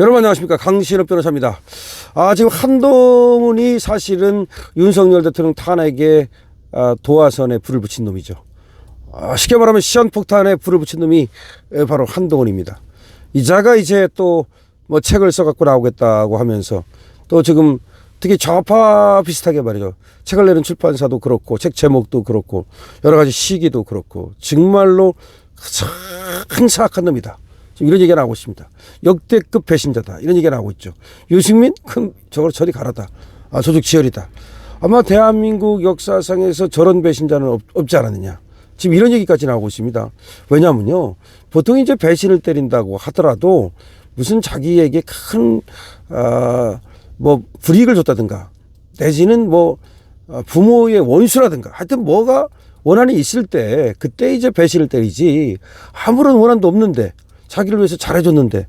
여러분 안녕하십니까 강신업 변호사입니다. 아 지금 한동훈이 사실은 윤석열 대통령 탄핵에 아, 도화선에 불을 붙인 놈이죠. 아, 쉽게 말하면 시한폭탄에 불을 붙인 놈이 에, 바로 한동훈입니다. 이자가 이제 또 뭐 책을 써갖고 나오겠다고 하면서 또 지금 특히 좌파 비슷하게 말이죠. 책을 내는 출판사도 그렇고 책 제목도 그렇고 여러 가지 시기도 그렇고 정말로 참 사악한 놈이다. 이런 얘기가 나오고 있습니다. 역대급 배신자다. 이런 얘기가 나오고 있죠. 유승민? 큰 저걸 저리 가라다. 아, 조직 지혈이다. 아마 대한민국 역사상에서 저런 배신자는 없, 없지 않았느냐. 지금 이런 얘기까지 나오고 있습니다. 왜냐면요. 보통 이제 배신을 때린다고 하더라도 무슨 자기에게 큰, 아, 뭐, 불이익을 줬다든가 내지는 뭐, 아, 부모의 원수라든가 하여튼 뭐가 원한이 있을 때 그때 이제 배신을 때리지 아무런 원한도 없는데 자기를 위해서 잘해줬는데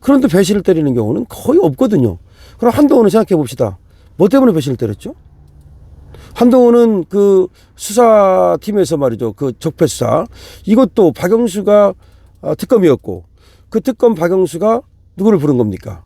그런데 배신을 때리는 경우는 거의 없거든요. 그럼 한동훈은 생각해 봅시다. 뭐 때문에 배신을 때렸죠? 한동훈은 그 수사팀에서 말이죠. 그 적폐 수사. 이것도 박영수가 아, 특검이었고 그 특검 박영수가 누구를 부른 겁니까?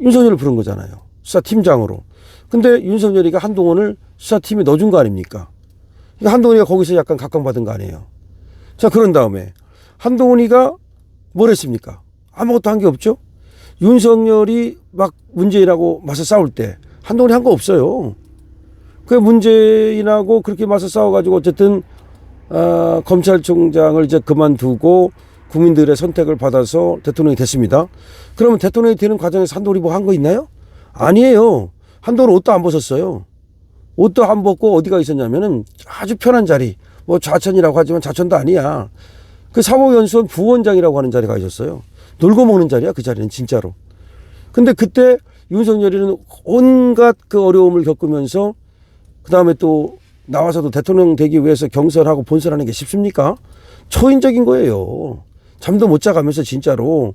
윤석열을 부른 거잖아요. 수사팀장으로. 근데 윤석열이가 한동훈을 수사팀에 넣어준 거 아닙니까? 그러니까 한동훈이가 거기서 약간 각광받은 거 아니에요. 자, 그런 다음에 한동훈이가 뭘 했습니까? 아무것도 한 게 없죠? 윤석열이 막 문재인하고 맞서 싸울 때 한동훈이 한 거 없어요. 그 문재인하고 그렇게 맞서 싸워가지고 어쨌든 아, 검찰총장을 이제 그만두고 국민들의 선택을 받아서 대통령이 됐습니다. 그러면 대통령이 되는 과정에서 한동훈이 뭐 한 거 있나요? 아니에요. 한동훈 옷도 안 벗었어요. 옷도 안 벗고 어디가 있었냐면은 아주 편한 자리. 뭐 좌천이라고 하지만 좌천도 아니야. 그 사법연수원 부원장이라고 하는 자리가 있었어요. 놀고 먹는 자리야 그 자리는 진짜로. 근데 그때 윤석열이는 온갖 그 어려움을 겪으면서 그 다음에 또 나와서도 대통령 되기 위해서 경선하고 본선하는 게 쉽습니까? 초인적인 거예요. 잠도 못 자가면서 진짜로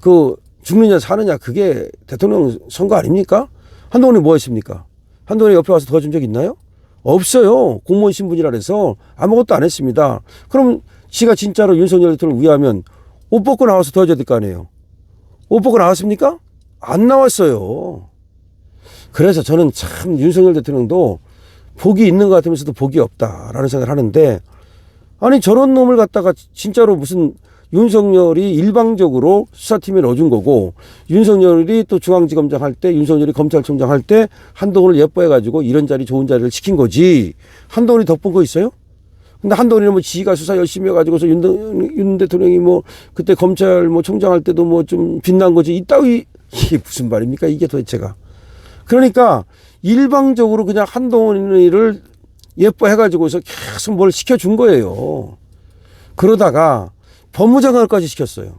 그 죽느냐 사느냐 그게 대통령 선거 아닙니까? 한동훈이 뭐 했습니까? 한동훈이 옆에 와서 도와준 적 있나요? 없어요. 공무원 신분이라 해서 아무것도 안 했습니다. 그럼 지가 진짜로 윤석열 대통령을 위하면 옷 벗고 나와서 도와줘야 될 거 아니에요. 옷 벗고 나왔습니까? 안 나왔어요. 그래서 저는 참 윤석열 대통령도 복이 있는 것 같으면서도 복이 없다라는 생각을 하는데 아니 저런 놈을 갖다가 진짜로 무슨 윤석열이 일방적으로 수사팀에 넣어준 거고 윤석열이 또 중앙지검장 할 때 윤석열이 검찰총장 할 때 한동훈을 예뻐해가지고 이런 자리 좋은 자리를 시킨 거지 한동훈이 덕분 거 있어요? 근데 한동훈이는 뭐 지가 수사 열심히 해가지고서 윤, 윤 대통령이 뭐 그때 검찰 뭐 총장 할 때도 뭐 좀 빛난 거지 이따위 이게 무슨 말입니까 이게 도대체가 그러니까 일방적으로 그냥 한동훈이를 예뻐해가지고서 계속 뭘 시켜준 거예요. 그러다가 법무장관까지 시켰어요.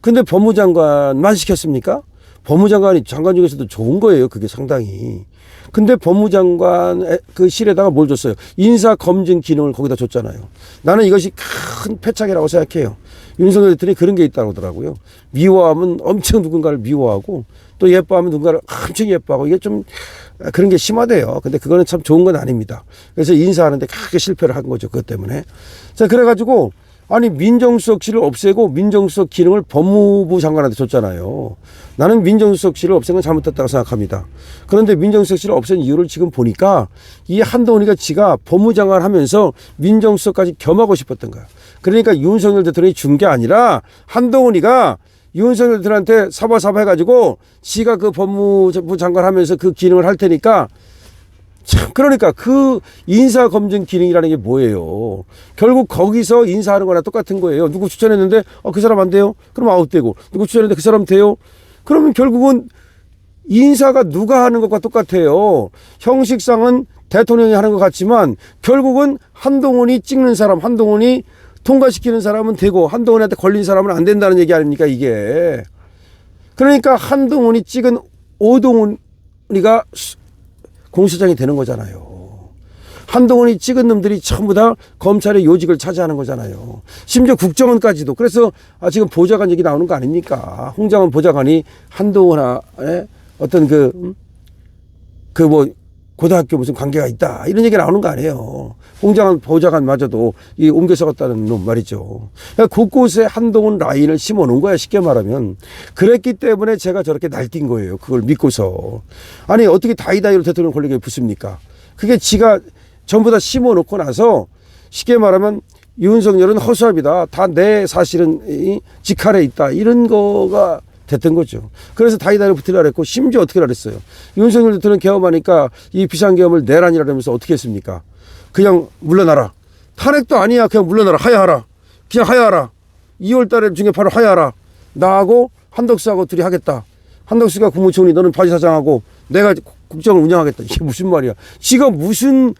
근데 법무장관만 시켰습니까? 법무장관이 장관 중에서도 좋은 거예요. 그게 상당히. 근데 법무장관 그 실에다가 뭘 줬어요? 인사 검증 기능을 거기다 줬잖아요. 나는 이것이 큰 패착이라고 생각해요. 윤석열 대통령이 그런 게 있다고 하더라고요. 미워하면 엄청 누군가를 미워하고 또 예뻐하면 누군가를 엄청 예뻐하고 이게 좀 그런 게 심하대요. 근데 그거는 참 좋은 건 아닙니다. 그래서 인사하는데 크게 실패를 한 거죠. 그것 때문에. 자, 그래가지고 아니 민정수석실을 없애고 민정수석 기능을 법무부 장관한테 줬잖아요. 나는 민정수석실을 없앤 건 잘못됐다고 생각합니다. 그런데 민정수석실을 없앤 이유를 지금 보니까 이 한동훈이가 지가 법무장관 하면서 민정수석까지 겸하고 싶었던 거야. 그러니까 윤석열 대통령이 준 게 아니라 한동훈이가 윤석열 대통령한테 사바사바 해가지고 지가 그 법무부 장관 하면서 그 기능을 할 테니까 참 그러니까 그 인사 검증 기능이라는 게 뭐예요? 결국 거기서 인사하는 거나 똑같은 거예요. 누구 추천했는데 어, 그 사람 안 돼요? 그럼 아웃되고 누구 추천했는데 그 사람 돼요? 그러면 결국은 인사가 누가 하는 것과 똑같아요. 형식상은 대통령이 하는 것 같지만 결국은 한동훈이 찍는 사람, 한동훈이 통과시키는 사람은 되고 한동훈한테 걸린 사람은 안 된다는 얘기 아닙니까 이게. 그러니까 한동훈이 찍은 오동훈이가 공수장이 되는 거잖아요. 한동훈이 찍은 놈들이 전부 다 검찰의 요직을 차지하는 거잖아요. 심지어 국정원까지도. 그래서 아, 지금 보좌관 얘기 나오는 거 아닙니까? 홍장원 보좌관이 한동훈의 어떤 그, 그 뭐, 고등학교 무슨 관계가 있다 이런 얘기 나오는 거 아니에요. 홍장한 보좌관마저도 이 옮겨 서 갔다는 놈 말이죠. 그러니까 곳곳에 한동훈 라인을 심어놓은 거야 쉽게 말하면 그랬기 때문에 제가 저렇게 날뛴 거예요. 그걸 믿고서 아니 어떻게 다이다이로 대통령 권력에 붙습니까? 그게 지가 전부 다 심어놓고 나서 쉽게 말하면 윤석열은 허수아비다. 다 내 사실은 이 직할에 있다. 이런 거가 됐던 거죠. 그래서 다이다이로 붙으라 그랬고 심지어 어떻게 그랬어요. 윤석열 대통령 개엄하니까 이 비상계엄을 내란이라면서 어떻게 했습니까? 그냥 물러나라. 탄핵도 아니야. 그냥 물러나라. 하야하라. 그냥 하야하라. 2월 달에 중에 바로 하야하라. 나하고 한덕수하고 둘이 하겠다. 한덕수가 국무총리 너는 바지사장하고 내가 국정을 운영하겠다. 이게 무슨 말이야. 지가 무슨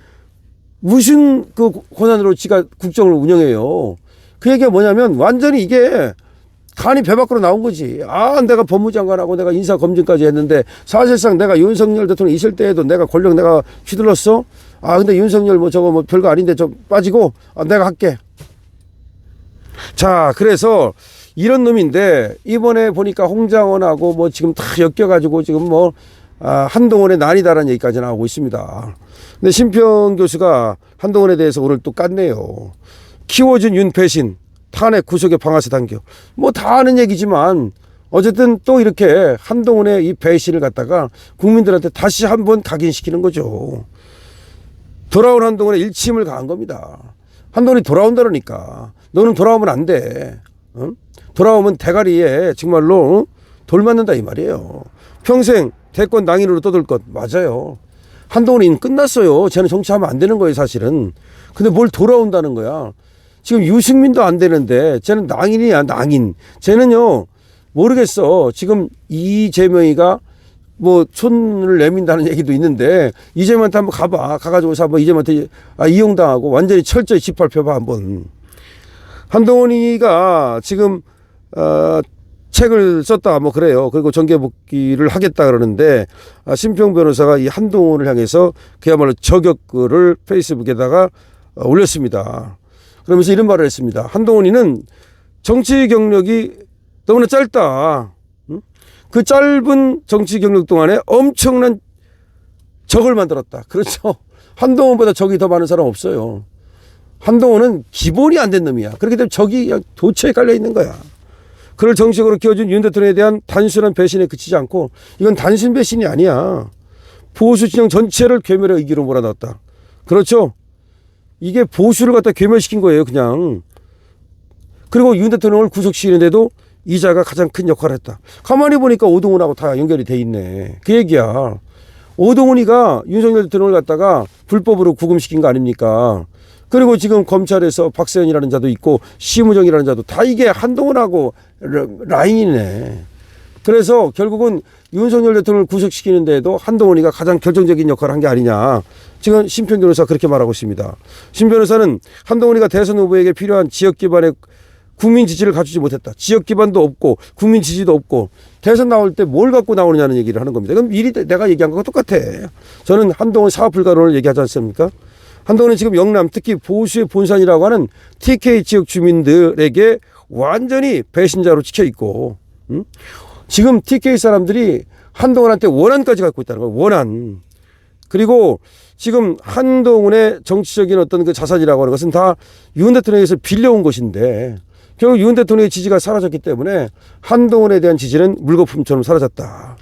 무슨 그 권한으로 지가 국정을 운영해요. 그 얘기가 뭐냐면 완전히 이게 간이 배 밖으로 나온 거지. 아, 내가 법무장관하고 내가 인사검증까지 했는데 사실상 내가 윤석열 대통령 있을 때에도 내가 권력 내가 휘둘렀어. 아, 근데 윤석열 뭐 저거 뭐 별거 아닌데 좀 빠지고 아, 내가 할게. 자, 그래서 이런 놈인데 이번에 보니까 홍장원하고 뭐 지금 다 엮여가지고 지금 뭐 아, 한동훈의 난이다라는 얘기까지 나오고 있습니다. 근데 심평 교수가 한동훈에 대해서 오늘 또 깠네요. 키워준 윤패신 탄핵 구속의 방아쇠 당겨. 뭐다 아는 얘기지만 어쨌든 또 이렇게 한동훈의 이 배신을 갖다가 국민들한테 다시 한번 각인시키는 거죠. 돌아온 한동훈의 일침을 가한 겁니다. 한동훈이 돌아온다니까. 너는 돌아오면 안 돼. 응? 돌아오면 대가리에 정말로 응? 돌 맞는다 이 말이에요. 평생 대권 낭인으로 떠들 것 맞아요. 한동훈이 끝났어요. 쟤는 정치하면 안 되는 거예요, 사실은. 근데 뭘 돌아온다는 거야. 지금 유승민도 안 되는데 쟤는 낭인이야, 낭인. 쟤는요, 모르겠어. 지금 이재명이가 뭐 손을 내민다는 얘기도 있는데 이재명한테 한번 가봐. 가가지고서 한번 이재명한테 아, 이용당하고 완전히 철저히 짓밟혀봐 한번. 한동훈이가 지금 어, 책을 썼다 뭐 그래요. 그리고 정계 복귀를 하겠다 그러는데 아, 심평 변호사가 이 한동훈을 향해서 그야말로 저격글을 페이스북에다가 어, 올렸습니다. 그러면서 이런 말을 했습니다. 한동훈이는 정치 경력이 너무나 짧다. 응? 그 짧은 정치 경력 동안에 엄청난 적을 만들었다. 그렇죠. 한동훈보다 적이 더 많은 사람 없어요. 한동훈은 기본이 안 된 놈이야. 그렇기 때문에 적이 도처에 깔려 있는 거야. 그를 정식으로 키워준 윤 대통령에 대한 단순한 배신에 그치지 않고 이건 단순 배신이 아니야. 보수 진영 전체를 괴멸의 의기로 몰아넣었다. 그렇죠? 이게 보수를 갖다 괴멸시킨 거예요, 그냥. 그리고 윤 대통령을 구속시키는데도 이자가 가장 큰 역할을 했다. 가만히 보니까 오동훈하고 다 연결이 돼 있네. 그 얘기야. 오동훈이가 윤석열 대통령을 갖다가 불법으로 구금시킨 거 아닙니까? 그리고 지금 검찰에서 박세현이라는 자도 있고 심우정이라는 자도 다 이게 한동훈하고 라- 라인이네. 그래서 결국은 윤석열 대통령을 구속시키는 데에도 한동훈이가 가장 결정적인 역할을 한 게 아니냐. 지금 심평 변호사 그렇게 말하고 있습니다. 심 변호사는 한동훈이가 대선 후보에게 필요한 지역 기반의 국민 지지를 갖추지 못했다. 지역 기반도 없고 국민 지지도 없고 대선 나올 때 뭘 갖고 나오느냐는 얘기를 하는 겁니다. 그럼 미리 내가 얘기한 거가 똑같아. 저는 한동훈 사업 불가론을 얘기하지 않습니까? 한동훈은 지금 영남 특히 보수의 본산이라고 하는 TK 지역 주민들에게 완전히 배신자로 찍혀 있고 음? 지금 TK 사람들이 한동훈한테 원한까지 갖고 있다는 거예요. 원한. 그리고 지금 한동훈의 정치적인 어떤 그 자산이라고 하는 것은 다 윤 대통령에서 빌려온 것인데 결국 윤 대통령의 지지가 사라졌기 때문에 한동훈에 대한 지지는 물거품처럼 사라졌다.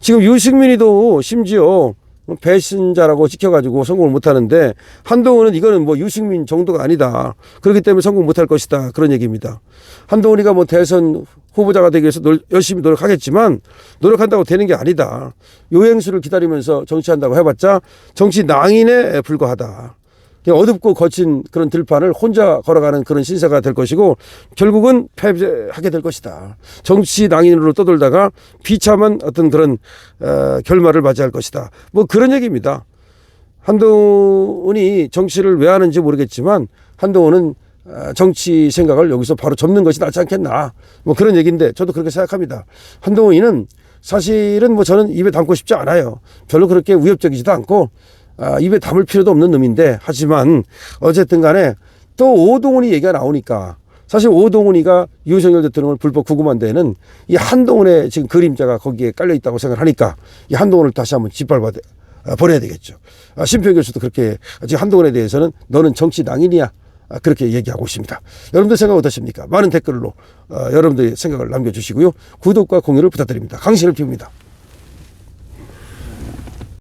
지금 유승민이도 심지어 배신자라고 찍혀가지고 성공을 못하는데 한동훈은 이거는 뭐 유승민 정도가 아니다. 그렇기 때문에 성공 못할 것이다. 그런 얘기입니다. 한동훈이가 뭐 대선 후보자가 되기 위해서 노- 열심히 노력하겠지만 노력한다고 되는 게 아니다. 요행수를 기다리면서 정치한다고 해봤자 정치 낭인에 불과하다. 어둡고 거친 그런 들판을 혼자 걸어가는 그런 신세가 될 것이고 결국은 패배하게 될 것이다. 정치 낭인으로 떠돌다가 비참한 어떤 그런 어, 결말을 맞이할 것이다. 뭐 그런 얘기입니다. 한동훈이 정치를 왜 하는지 모르겠지만 한동훈은 어, 정치 생각을 여기서 바로 접는 것이 낫지 않겠나. 뭐 그런 얘기인데 저도 그렇게 생각합니다. 한동훈이는 사실은 뭐 저는 입에 담고 싶지 않아요. 별로 그렇게 위협적이지도 않고 아, 입에 담을 필요도 없는 놈인데 하지만 어쨌든 간에 또 오동훈이 얘기가 나오니까 사실 오동훈이가 윤석열 대통령을 불법 구금한 데에는 이 한동훈의 지금 그림자가 거기에 깔려 있다고 생각을 하니까 이 한동훈을 다시 한번 짓밟아야 아, 버려야 되겠죠. 아, 심평 교수도 그렇게 지금 한동훈에 대해서는 너는 정치 낭인이야. 아, 그렇게 얘기하고 있습니다. 여러분들 생각 어떠십니까? 많은 댓글로 어, 여러분들의 생각을 남겨주시고요. 구독과 공유를 부탁드립니다. 강신을 피웁니다.